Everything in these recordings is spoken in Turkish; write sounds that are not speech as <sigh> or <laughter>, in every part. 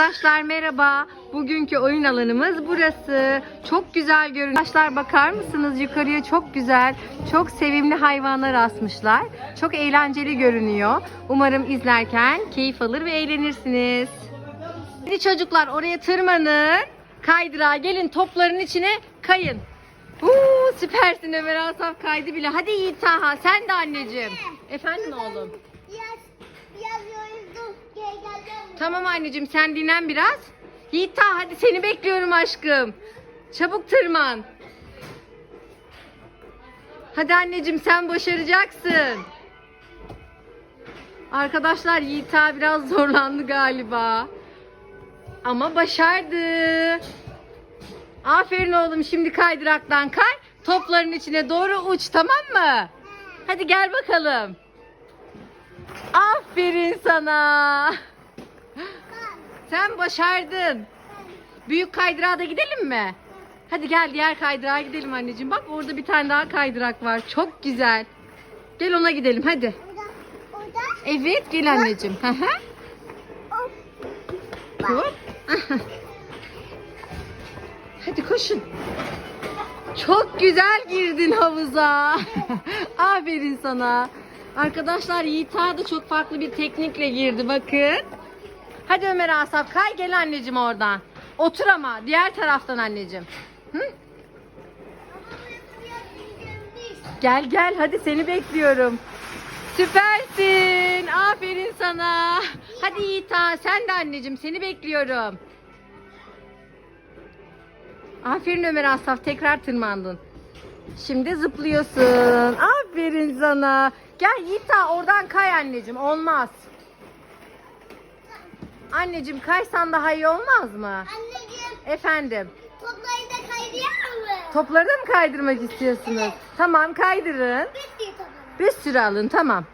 Arkadaşlar merhaba. Bugünkü oyun alanımız burası. Çok güzel görünüyor. Arkadaşlar bakar mısınız yukarıya çok güzel, çok sevimli hayvanlar asmışlar. Çok eğlenceli görünüyor. Umarım izlerken keyif alır ve eğlenirsiniz. Hadi çocuklar oraya tırmanın. Kaydırağa gelin topların içine kayın. Uuu süpersin Ömer Asaf kaydı bile. Hadi Yiğit Taha sen de anneciğim. Efendim oğlum. Biraz, Tamam anneciğim sen dinlen biraz. Yiğit Taha hadi seni bekliyorum aşkım. Çabuk tırman. Hadi anneciğim sen başaracaksın. Arkadaşlar Yiğit Taha biraz zorlandı galiba. Ama başardı. Aferin oğlum şimdi kaydıraktan kay. Topların içine doğru uç tamam mı? Hadi gel bakalım. Aferin sana. Sen başardın. Büyük kaydırağa da gidelim mi? Hadi gel diğer kaydırağa gidelim anneciğim. Bak orada bir tane daha kaydırak var. Çok güzel. Gel ona gidelim hadi. Evet gel anneciğim. Hop. <laughs> Hadi koşun. Çok güzel girdin havuza. <laughs> Aferin sana. Arkadaşlar Yiğit da çok farklı bir teknikle girdi bakın. Hadi Ömer Asaf kay gel anneciğim oradan. Otur ama diğer taraftan anneciğim. Hı? Gel gel hadi seni bekliyorum. Süpersin. Aferin sana. Hadi Yiğit sen de anneciğim seni bekliyorum. Aferin Ömer Asaf tekrar tırmandın. Şimdi zıplıyorsun. Aferin sana. Gel Yiğit Ağa, oradan kay anneciğim. Olmaz. Anneciğim kaysan daha iyi olmaz mı? Anneciğim Efendim. toplayı da kaydırıyor mu? Topları da mı kaydırmak istiyorsunuz? Tamam kaydırın. Bitti topları. Bir sürü alın tamam.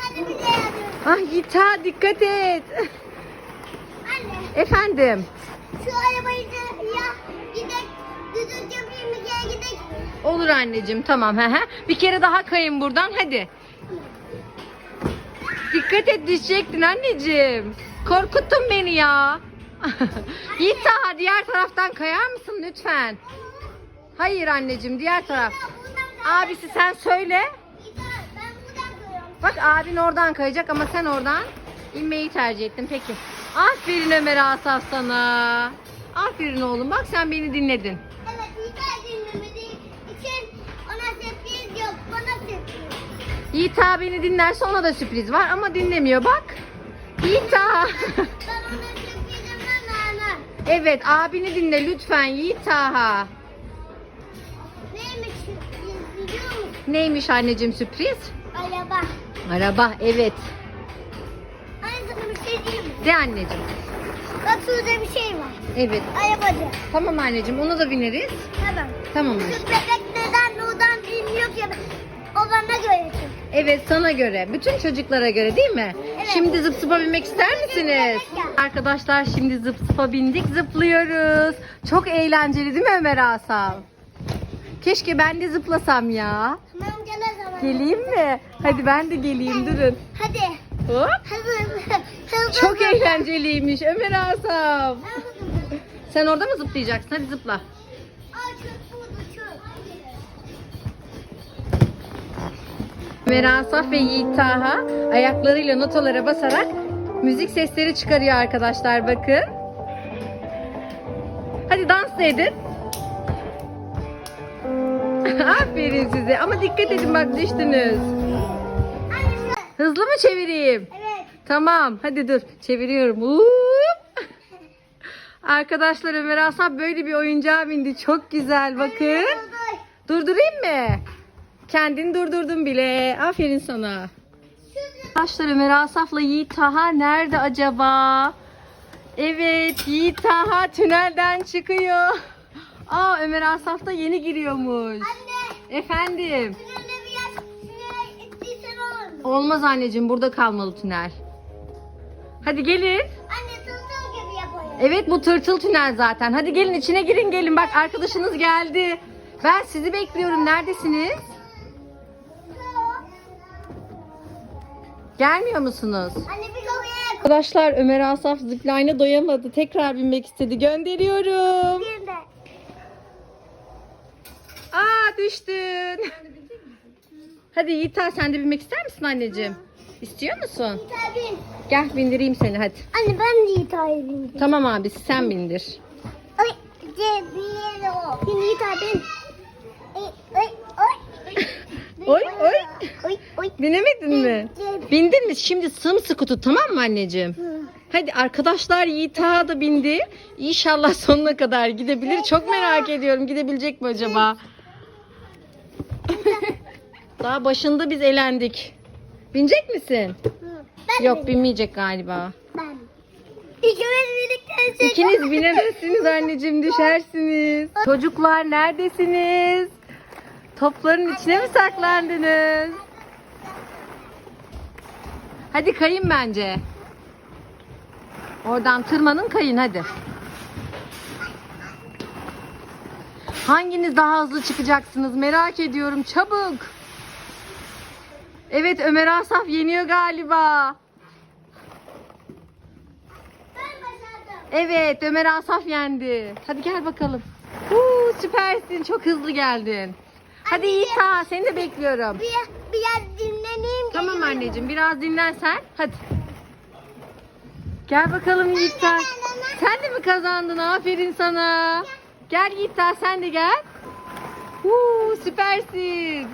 Hadi bir de yazıyorum. Ah Yiğit Ağa, dikkat et. Anne Efendim. şu arabayı da Olur anneciğim tamam. He he. Bir kere daha kayın buradan hadi. Dikkat et düşecektin anneciğim. Korkuttun beni ya. <laughs> Yiğit Taha diğer taraftan kayar mısın lütfen? Hayır anneciğim diğer taraf. Abisi sen söyle. Bak abin oradan kayacak ama sen oradan inmeyi tercih ettin. Peki. Aferin Ömer Asaf sana. Aferin oğlum bak sen beni dinledin. Yiğit Ağa beni dinlerse ona da sürpriz var ama dinlemiyor bak. Yiğit Ağa. Ben ona <laughs> sürprizimden vermem. evet abini dinle lütfen Yiğit Ağa. Neymiş sürpriz biliyor musun? Neymiş anneciğim sürpriz? Araba. Araba evet. Sana bir şey diyeyim mi? De anneciğim. Bak şurada bir şey var. Evet. Arabacı. Tamam anneciğim ona da bineriz. Tamam. Tamam Şu anneciğim. bebek neden oradan bilmiyor ki? O bana göre çünkü. Evet sana göre. Bütün çocuklara göre değil mi? Evet. Şimdi zıp zıpa binmek ister misiniz? Evet. Arkadaşlar şimdi zıp zıpa bindik zıplıyoruz. Çok eğlenceli değil mi Ömer Asaf? Keşke ben de zıplasam ya. Tamam gel o zaman. Geleyim mi? Hadi ben de geleyim durun. Hadi. Hop. Hızlı. Hızlı. Çok eğlenceliymiş Ömer Asaf. Sen orada mı zıplayacaksın? Hadi zıpla. Aa çok burada çok. Ömer Asaf ve Yiğit Taha ayaklarıyla notalara basarak müzik sesleri çıkarıyor arkadaşlar bakın. Hadi dans da edin. <laughs> Aferin size ama dikkat edin bak düştünüz. Hızlı mı çevireyim? Evet. Tamam hadi dur çeviriyorum. Hup. <laughs> Arkadaşlar Ömer Asaf böyle bir oyuncağa bindi. Çok güzel bakın. Dur. Durdurayım mı? Kendini durdurdun bile. Aferin sana. Arkadaşlar Ömer Asaf'la Yiğit Taha nerede acaba? Evet Yiğit Taha tünelden çıkıyor. Aa Ömer Asaf da yeni giriyormuş. Anne. Efendim. Tünelde bir yer. Olur mu? Olmaz anneciğim burada kalmalı tünel. Hadi gelin. Anne tılsım gibi yapayım. Evet bu tırtıl tünel zaten. Hadi gelin içine girin gelin. Bak arkadaşınız geldi. Ben sizi bekliyorum. Neredesiniz? Gelmiyor musunuz? Anne bir kapıya Arkadaşlar Ömer Asaf zipline'a doyamadı. Tekrar binmek istedi. Gönderiyorum. Bir de. Aa düştün. Hadi Yiğiter sen de binmek ister misin anneciğim? İstiyor musun? Tabii. Gel bindireyim seni hadi. Anne ben de İtalya bindim. Tamam abi sen bindir. Ay, cebiyle o. Şimdi bin. Oy oy. Oy, oy. Binemedin mi? Bindin mi? Şimdi sımsıkı tut tamam mı anneciğim? Hadi arkadaşlar Yiğit Ağa da bindi. İnşallah sonuna kadar gidebilir. Çok merak ediyorum. Gidebilecek mi acaba? Daha başında biz elendik. Binecek misin? Ben Yok de- binmeyecek galiba. Ben. İkimiz birlikte İkiniz binemezsiniz anneciğim düşersiniz. Çocuklar neredesiniz? Topların içine mi saklandınız? Hadi kayın bence. Oradan tırmanın kayın hadi. Hanginiz daha hızlı çıkacaksınız merak ediyorum çabuk. Evet Ömer Asaf yeniyor galiba. Evet Ömer Asaf yendi. Hadi gel bakalım. Huu, süpersin çok hızlı geldin. Hadi. İsa seni de bekliyorum. Bir, biraz dinleneyim. Tamam anneciğim biraz dinlen sen. Hadi. Gel bakalım Yiğitler. Sen de mi kazandın? Aferin sana. Gel Yiğitler sen de gel. Huu, süpersin.